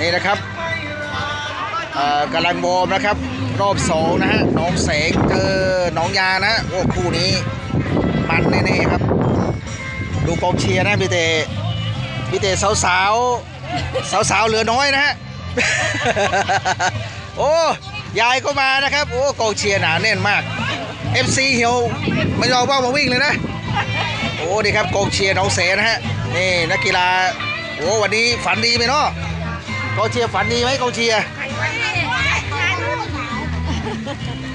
นี่นะครับกำลังวอร์มนะครับ รอบสองนะฮะน้องแสงเจอน้องยานะโอ้คู่นี้มันแน่ๆครับ ดูกองเชียร์นะพี่เตพี่เตสาวสาวสาวสาวๆเหลือน้อยนะฮะโอ้ยายก็มานะครับ โอ้กองเชียร์หนาแน่นมาก FC เหี่ยวไม่ยอมว่ามาวิ่งเลยนะ โอ้ดีครับกองเชียร์น้องเสนะฮะนี่นักกีฬาโอ้วันนี้ฝันดีไหมเนาะ กองเชียร์ฝันดีไหมกองเชียร์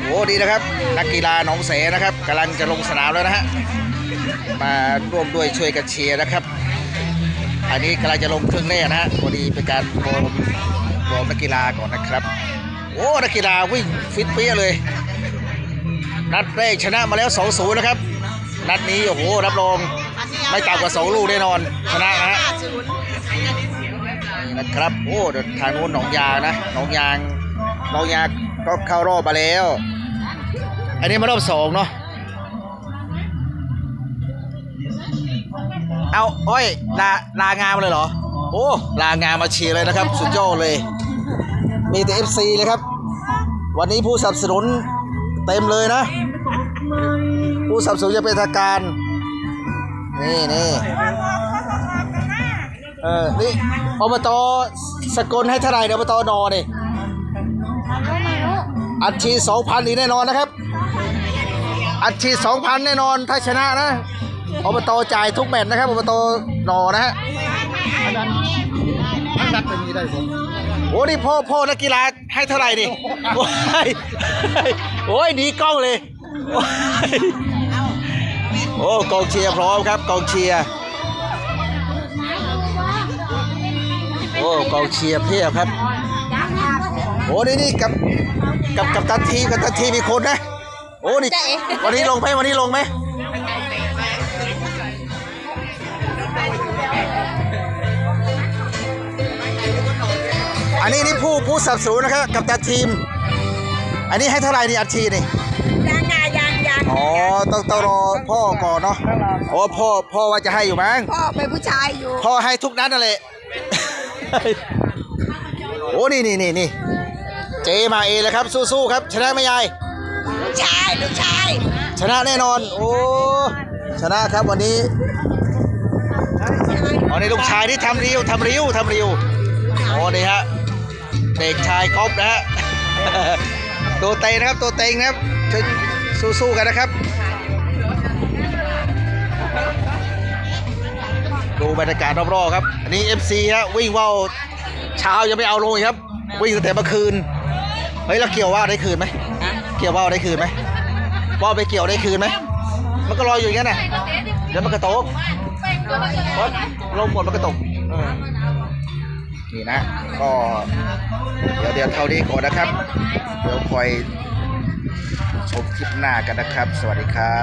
โอ้ดีนะครับ นักกีฬาหนองเสนะครับกำลังจะลงสนามแล้วนะฮะมาร่วมด้วยช่วยกันเชียร์นะครับ อันนี้กำลังจะลงครึ่งแรกนะฮะพอดีเป็นการวอร์มวอร์มนักกีฬาก่อนนะครับ โอ้นักกีฬาวิ่งฟิตเปี้ยเลย นัดแรกชนะมาแล้ว2-0นะครับ นัดนี้โอ้โหรับรองไม่ต่ำกว่า2ลูกแน่นอนชนะนะฮะ นะครับ โอ้เดี๋ยวทางโน้นหนองยางนะหนองยางหนองยางก็เข้ารอบมาแล้ว อันนี้มารอบสองเนาะเอาโอ้ยลาลางานมาเลยเหรอ โอ้ลางานมาเชียร์เลยนะครับ สุดยอดเลย มีแต่ FC เลยครับ วันนี้ผู้สนับสนุนเต็มเลยนะ ผู้สนับสนุนจะเป็นทางการ นี่นี่ เออนี่อบตสกลให้เท่าไหร่เนี่ยอบตนอนี่อัดฉีดสองพันอีกแน่นอนนะครับ อัดฉีดสองพันแน่นอนถ้าชนะนะอบตจ่ายทุกแมตช์นะครับอบตนอนะฮะมันรัดเป็นนี้ได้ผมโอ้นี่พ่อพ่อนักกีฬาให้เท่าไหร่ดิโอ้ยโอ้ยหนีกล้องเลย โอ้ยโอ้กองเชียร์พร้อมครับกองเชียร์ กองเชียร์เพียบครับโอ้นี่นี่กับกับกับตันทีมกับตันทีมมีคนนะโอ้นี่วันนี้ลงไหมวันนี้ลงไหมอันนี้นี่ผู้ผู้สนับสนุนนะครับกับตันทีม อันนี้ให้เท่าไหร่นี่อัดฉีดนี่ยังงายังยังอ๋อต้องต้องรอพ่อก่อนเนาะโอ้พ่อพ่อว่าจะให้อยู่มั้งพ่อเป็นผู้ชายอยู่ พ่อให้ทุกนัดนั่นแหละ โอ้นี่นี่นี่นี่เจมาเองเลยครับ สู้ๆครับ ชนะไหมยายลูกชายลูกชาย ชนะแน่นอน โอ้ชนะครับวันนี้อ๋อนี่ลูกชายที่ทำริ้วทำริ้วทำริ้วโอ้นี่ฮะเด็กชายก๊อฟนะฮะตัวเต็งนะครับตัวเต็งนะครับช่วยสู้ๆกันนะครับ ดูบรรยากาศรอบๆครับอันนี้ FC ฮะวิ่งว่าวเช้ายังไม่เอาลงอีกครับ วิ่งตั้งแต่เมื่อคืนเฮ้ยเราเกี่ยวว่าวได้คืนไหมเกี่ยวว่าวได้คืนไหมว่าวไปเกี่ยวได้คืนไหมมันก็ลอยอยู่อย่างนั้นน่ะเดี๋ยวมันกระตกลมหมดมันกระตกนี่นะ ก็เดี๋ยวเดี๋ยวเท่านี้ก่อนนะครับ เดี๋ยวคอยชมคลิปหน้ากันนะครับ สวัสดีครับ